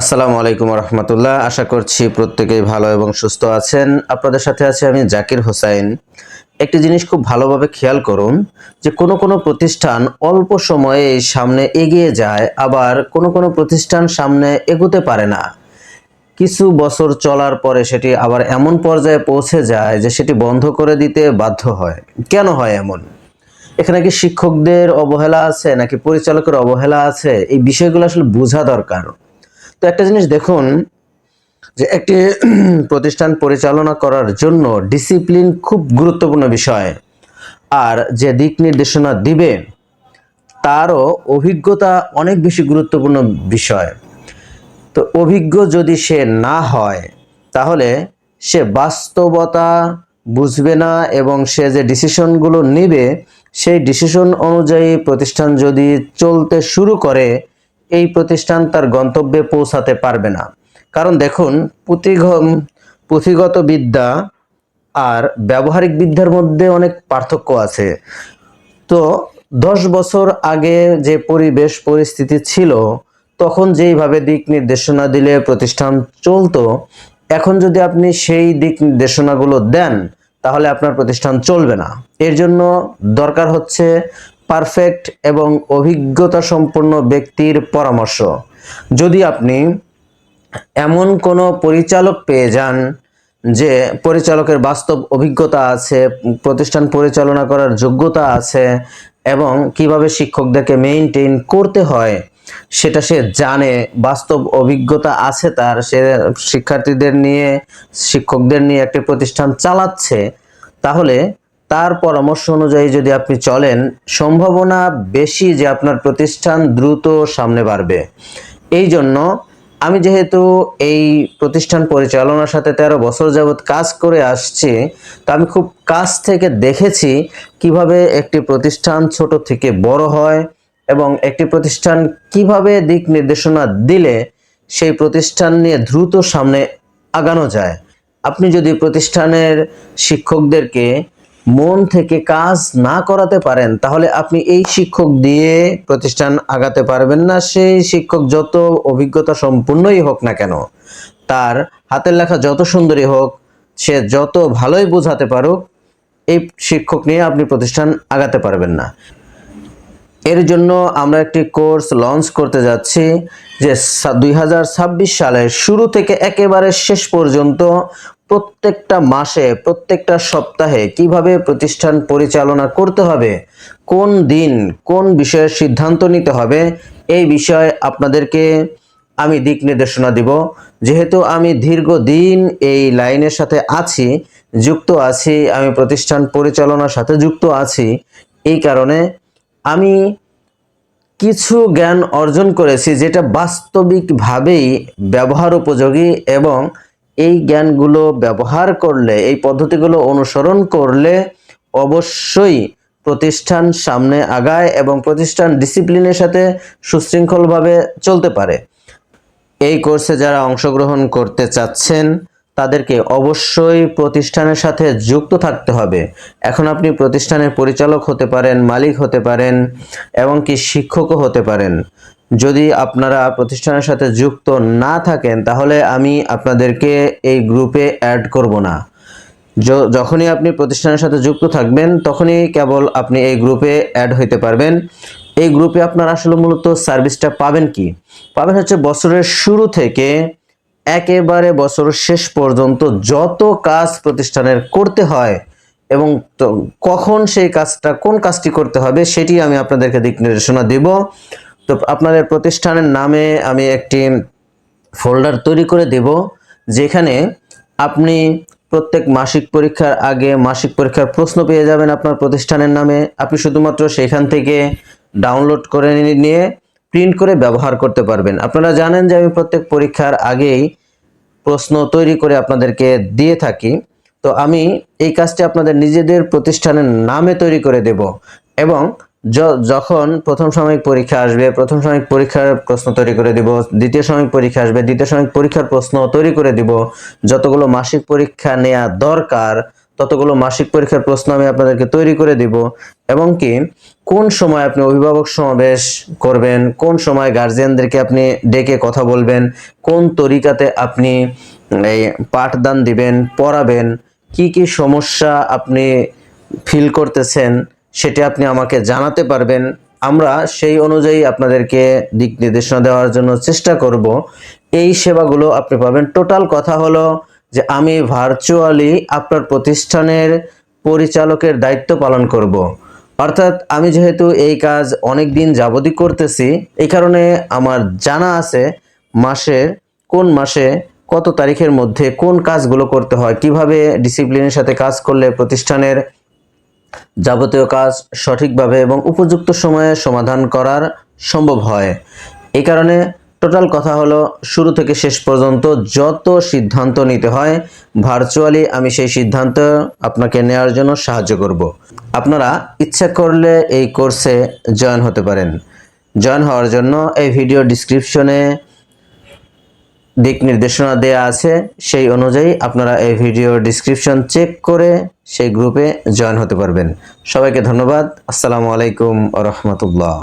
আসসালামু আলাইকুম রহমতুল্লাহ। আশা করছি প্রত্যেকেই ভালো এবং সুস্থ আছেন। আপনাদের সাথে আছি আমি জাকির হোসাইন। একটি জিনিস খুব ভালোভাবে খেয়াল করুন, যে কোনো কোনো প্রতিষ্ঠান অল্প সময়ে সামনে এগিয়ে যায়, আবার কোনো কোনো প্রতিষ্ঠান সামনে এগোতে পারে না। কিছু বছর চলার পরে সেটি আবার এমন পর্যায়ে পৌঁছে যায়, যে সেটি বন্ধ করে দিতে বাধ্য হয়। কেন হয় এমন? এখানে কি শিক্ষকদের অবহেলা আছে, নাকি পরিচালকের অবহেলা আছে? এই বিষয়গুলো আসলে বোঝা দরকার। তো একটা জিনিস দেখুন যে একটি প্রতিষ্ঠান পরিচালনা করার জন্য ডিসিপ্লিন খুব গুরুত্বপূর্ণ বিষয়। আর যে দিক নির্দেশনা দিবে, তারও অভিজ্ঞতা অনেক বেশি গুরুত্বপূর্ণ বিষয়। তো অভিজ্ঞ যদি সে না হয়, তাহলে সে বাস্তবতা বুঝবে না এবং সে যে ডিসিশনগুলো নেবে, সেই ডিসিশন অনুযায়ী প্রতিষ্ঠান যদি চলতে শুরু করে এই প্রতিষ্ঠান তার গন্তব্যে পৌঁছাতে পারবে না। কারণ দেখুন পুঁথিঘ পুঁথিগত বিদ্যা আর ব্যবহারিক বিদ্যার মধ্যে অনেক পার্থক্য আছে। তো দশ বছর আগে যে পরিবেশ, পরিস্থিতি ছিল, তখন যেইভাবে দিক নির্দেশনা দিলে প্রতিষ্ঠান চলতো, এখন যদি আপনি সেই দিক নির্দেশনাগুলো দেন, তাহলে আপনার প্রতিষ্ঠান চলবে না। এর জন্য দরকার হচ্ছে পারফেক্ট এবং অভিজ্ঞতা সম্পন্ন ব্যক্তির পরামর্শ। যদি আপনি এমন কোনো পরিচালক পেয়ে যান যে পরিচালকের বাস্তব অভিজ্ঞতা আছে, প্রতিষ্ঠান পরিচালনা করার যোগ্যতা আছে এবং কীভাবে শিক্ষকদেরকে মেইনটেইন করতে হয়, সেটা সে জানে, বাস্তব অভিজ্ঞতা আছে তার, সে শিক্ষার্থীদের নিয়ে, শিক্ষকদের নিয়ে একটি প্রতিষ্ঠান চালাচ্ছে, তাহলে তার পরামর্শ অনুযায়ী যদি আপনি চলেন, সম্ভাবনা বেশি যে আপনার প্রতিষ্ঠান দ্রুত সামনে বাড়বে। এই জন্য আমি যেহেতু এই প্রতিষ্ঠান পরিচালনার সাথে তেরো বছর যাবৎ কাজ করে আসছি, তো আমি খুব কাছ থেকে দেখেছি কীভাবে একটি প্রতিষ্ঠান ছোট থেকে বড় হয় এবং একটি প্রতিষ্ঠান কীভাবে দিক নির্দেশনা দিলে সেই প্রতিষ্ঠান নিয়ে দ্রুত সামনে আগানো যায়। আপনি যদি প্রতিষ্ঠানের শিক্ষকদেরকে মন থেকে কাজ না করাতে পারেন, তাহলে আপনি এই শিক্ষক দিয়ে প্রতিষ্ঠান আগাতে পারবেন না। সেই শিক্ষক যত অভিজ্ঞতা সম্পূর্ণই হোক না কেন, তার হাতের লেখা যত সুন্দরী হোক, সে যত ভালোই বোঝাতে পারুক, এই শিক্ষক নিয়ে আপনি প্রতিষ্ঠান আগাতে পারবেন না। এর জন্য আমরা একটি কোর্স লঞ্চ করতে যাচ্ছি, যে দু হাজার ছাব্বিশ সালের শুরু থেকে একেবারে শেষ পর্যন্ত প্রত্যেকটা মাসে, প্রত্যেকটা সপ্তাহে কীভাবে প্রতিষ্ঠান পরিচালনা করতে হবে, কোন দিন কোন বিষয়ে সিদ্ধান্ত নিতে হবে, এই বিষয়ে আপনাদেরকে আমি দিক নির্দেশনা দিব। যেহেতু আমি দীর্ঘদিন এই লাইনের সাথে আছি, যুক্ত আছি, আমি প্রতিষ্ঠান পরিচালনার সাথে যুক্ত আছি, এই কারণে আমি কিছু জ্ঞান অর্জন করেছি যেটা বাস্তবিকভাবেই ব্যবহার উপযোগী এবং এই জ্ঞানগুলো ব্যবহার করলে, এই পদ্ধতিগুলো অনুসরণ করলে অবশ্যই প্রতিষ্ঠান সামনে আগায় এবং প্রতিষ্ঠান ডিসিপ্লিনের সাথে সুশৃঙ্খলভাবে চলতে পারে। এই কোর্সে যারা অংশগ্রহণ করতে চাচ্ছেন তাদেরকে অবশ্যই প্রতিষ্ঠানের সাথে যুক্ত থাকতে হবে। এখন আপনি প্রতিষ্ঠানের পরিচালক হতে পারেন, মালিক হতে পারেন এবং কি শিক্ষকও হতে পারেন। যদি আপনারা প্রতিষ্ঠানের সাথে যুক্ত না থাকেন, তাহলে আমি আপনাদেরকে এই গ্রুপে অ্যাড করব না। যখনই আপনি প্রতিষ্ঠানের সাথে যুক্ত থাকবেন, তখনই কেবল আপনি এই গ্রুপে অ্যাড হইতে পারবেন। এই গ্রুপে আপনারা আসলে মূলত সার্ভিসটা পাবেন কি? পাবেন হচ্ছে বছরের শুরু থেকে একেবারে বছর শেষ পর্যন্ত যত কাজ প্রতিষ্ঠানের করতে হয় এবং কখন সেই কাজটা, কোন কাজটি করতে হবে সেটি আমি আপনাদেরকে দিক নির্দেশনা দেব। তো আপনাদের প্রতিষ্ঠানের নামে আমি একটি ফোল্ডার তৈরি করে দেব, যেখানে আপনি প্রত্যেক মাসিক পরীক্ষার আগে মাসিক পরীক্ষার প্রশ্ন পেয়ে যাবেন আপনার প্রতিষ্ঠানের নামে। আপনি শুধুমাত্র সেখান থেকে ডাউনলোড করে নিয়ে প্রিন্ট করে ব্যবহার করতে পারবেন। আপনারা জানেন যে আমি প্রত্যেক পরীক্ষার আগেই প্রশ্ন তৈরি করে আপনাদেরকে দিয়ে থাকি। তো আমি এই কাজটি আপনাদের নিজেদের প্রতিষ্ঠানের নামে তৈরি করে দেব এবং যখন প্রথম সাময়িক পরীক্ষা আসবে, প্রথম সাময়িক পরীক্ষার প্রশ্ন তৈরি করে দিব, দ্বিতীয় সাময়িক পরীক্ষা আসবে, দ্বিতীয় সাময়িক পরীক্ষার প্রশ্ন তৈরি করে দিব, যতগুলো মাসিক পরীক্ষা নেওয়া দরকার ততগুলো মাসিক পরীক্ষার প্রশ্ন আমি আপনাদেরকে তৈরি করে দিব এবং কি, কোন সময় আপনি অভিভাবক সমাবেশ করবেন, কোন সময় গার্জিয়ানদেরকে আপনি ডেকে কথা বলবেন, কোন তরিকাতে আপনি এই পাঠদান দিবেন, পড়াবেন, কি কি সমস্যা আপনি ফিল করতেছেন সেটা আপনি আমাকে জানাতে পারবেন। আমরা সেই অনুযায়ী আপনাদেরকে দিক নির্দেশনা দেওয়ার জন্য চেষ্টা করব। এই সেবাগুলো আপনি পাবেন। টোটাল কথা হলো যে আমি ভার্চুয়ালি আপনার প্রতিষ্ঠানের পরিচালকের দায়িত্ব পালন করব। অর্থাৎ আমি যেহেতু এই কাজ অনেক দিন যাবতই করতেছি এই কারণে আমার জানা আছে মাসের কোন মাসে, কত তারিখের মধ্যে কোন কাজগুলো করতে হয়, কীভাবে ডিসিপ্লিনের সাথে কাজ করলে প্রতিষ্ঠানের যাবতীয় কাজ সঠিকভাবে এবং উপযুক্ত সময়ে সমাধান করার সম্ভব হয় এই কারণে টোটাল কথা হলো, শুরু থেকে শেষ পর্যন্ত যত সিদ্ধান্ত নিতে হয় ভার্চুয়ালি আমি সেই সিদ্ধান্ত আপনাকে নেওয়ার জন্য সাহায্য করব। আপনারা ইচ্ছা করলে এই কোর্সে জয়েন হতে পারেন। জয়েন হওয়ার জন্য এই ভিডিও ডিসক্রিপশনে দিক নির্দেশনা দেয়া আছে। সেই অনুযায়ী আপনারা এই ভিডিও ডিসক্রিপশন চেক করে সেই গ্রুপে জয়েন হতে পারবেন। সবাইকে ধন্যবাদ। আসসালামু আলাইকুম রহমতুল্লাহ।